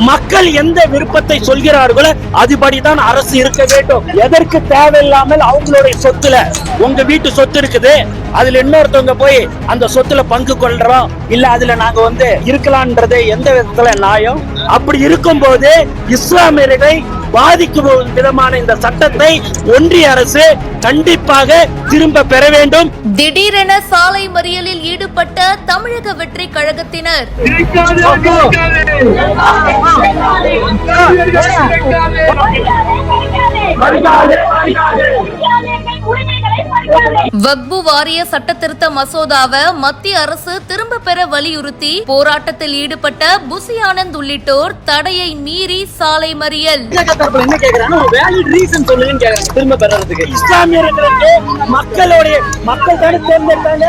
மக்கள் எந்த விருப்பத்தை சொல்கிறார்களோ அதுபடிதான் அரசு இருக்க வேண்டும். எதற்கு தேவையில்லாமல் அவங்களுடைய சொத்துல உங்க வீட்டு சொத்து இருக்குது அதுல இன்னொருத்தவங்க போய் அந்த சொத்துல பங்கு கொள்றோம். இல்ல அதுல நாங்க வந்து இருக்கலாம்ன்றது எந்த விதத்துல நியாயம்? அப்படி இருக்கும்போது இஸ்லாமியர்களை பாதிக்கும் விதமான இந்த சட்டத்தை ஒன்றிய அரசு கண்டிப்பாக திரும்ப பெற வேண்டும். திடீரென சாலை மறியலில் ஈடுபட்ட தமிழக வெற்றி கழகத்தினர். வக்பு வாரிய சட்ட திருத்த மசோதாவை மத்திய அரசு திரும்ப பெற வலியுறுத்தி போராட்டத்தில் ஈடுபட்ட புசி ஆனந்த் உள்ளிட்டோர் தடையை மீறி சாலை மறியல். திரும்ப பெறறதுக்கு. இஸ்லாமியர்களுக்கு மக்களுடைய மக்கள் தானே தேர்ந்தெடுத்தாங்க.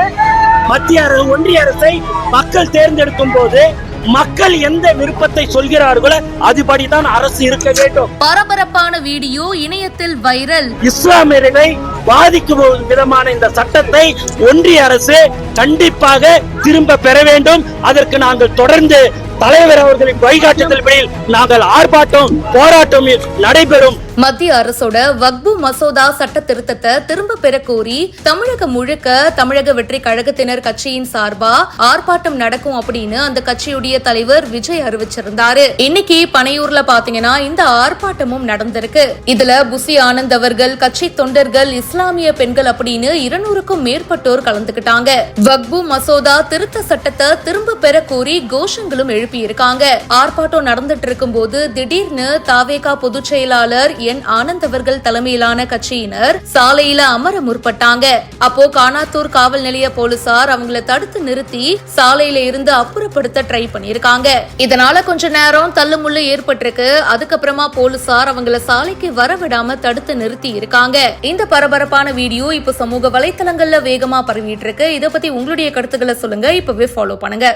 மத்திய அரசு ஒன்றிய அரசை மக்கள் தேர்ந்தெடுக்கும் போது மக்கள் எந்த விருப்பத்தை சொல்கிறார்களோ அதுபடிதான் அரசு இருக்க வேண்டும். பரபரப்பான வீடியோ இணையத்தில் வைரல். இஸ்லாமியர்களை பாதிக்கும் விதமான இந்த சட்டத்தை ஒன்றிய அரசு கண்டிப்பாக திரும்ப பெற வேண்டும். அதற்கு நாங்கள் தொடர்ந்து தலைவர் அவர்களின் வழிகாட்டுதல்படி நாங்கள் ஆர்ப்பாட்டம் போராட்டம் நடைபெறும். மத்திய அரசோட வக்பு மசோதா சட்ட திருத்தத்தை திரும்ப பெற கோரி தமிழகம் முழுக்க தமிழக வெற்றி கழகத்தினர் கட்சியின் சார்பா ஆர்ப்பாட்டம் நடக்கும் அப்படின்னு அந்த கட்சியுடைய தலைவர் விஜய் அறிவிச்சிருந்தாரு. இன்னைக்கு பனையூர்ல பாத்தீங்கன்னா இந்த ஆர்ப்பாட்டமும் நடந்திருக்கு. இதுல புசி ஆனந்த் அவர்கள் கட்சி தொண்டர்கள் இஸ்லாமிய பெண்கள் அப்படின்னு இருநூறுக்கும் மேற்பட்டோர் கலந்துக்கிட்டாங்க. வக்பு மசோதா திருத்த சட்டத்தை திரும்ப பெற கோரி கோஷங்களும் எழுப்பியிருக்காங்க. ஆர்ப்பாட்டம் நடந்துட்டு இருக்கும்போது திடீர்னு தாவேகா பொதுச் செயலாளர் என் ஆனந்த் அவர்கள் தலைமையிலான கட்சியினர் சாலையில அமர முற்பட்டாங்க. அப்போ கானாத்தூர் காவல் நிலைய போலீசார் அவங்கள தடுத்து நிறுத்தி சாலையில இருந்து அப்புறப்படுத்த ட்ரை பண்ணிருக்காங்க இதனால கொஞ்ச நேரம் தள்ளுமுள்ளு ஏற்பட்டிருக்கு. அதுக்கப்புறமா போலீசார் அவங்கள சாலைக்கு வர விடாம தடுத்து நிறுத்தி இருக்காங்க. இந்த பரபரப்பான வீடியோ இப்ப சமூக வலைத்தளங்கள்ல வேகமா பரவிட்டு இருக்கு. இத பத்தி உங்களுடைய கருத்துக்களை சொல்லுங்க. இப்பவே ஃபாலோ பண்ணுங்க.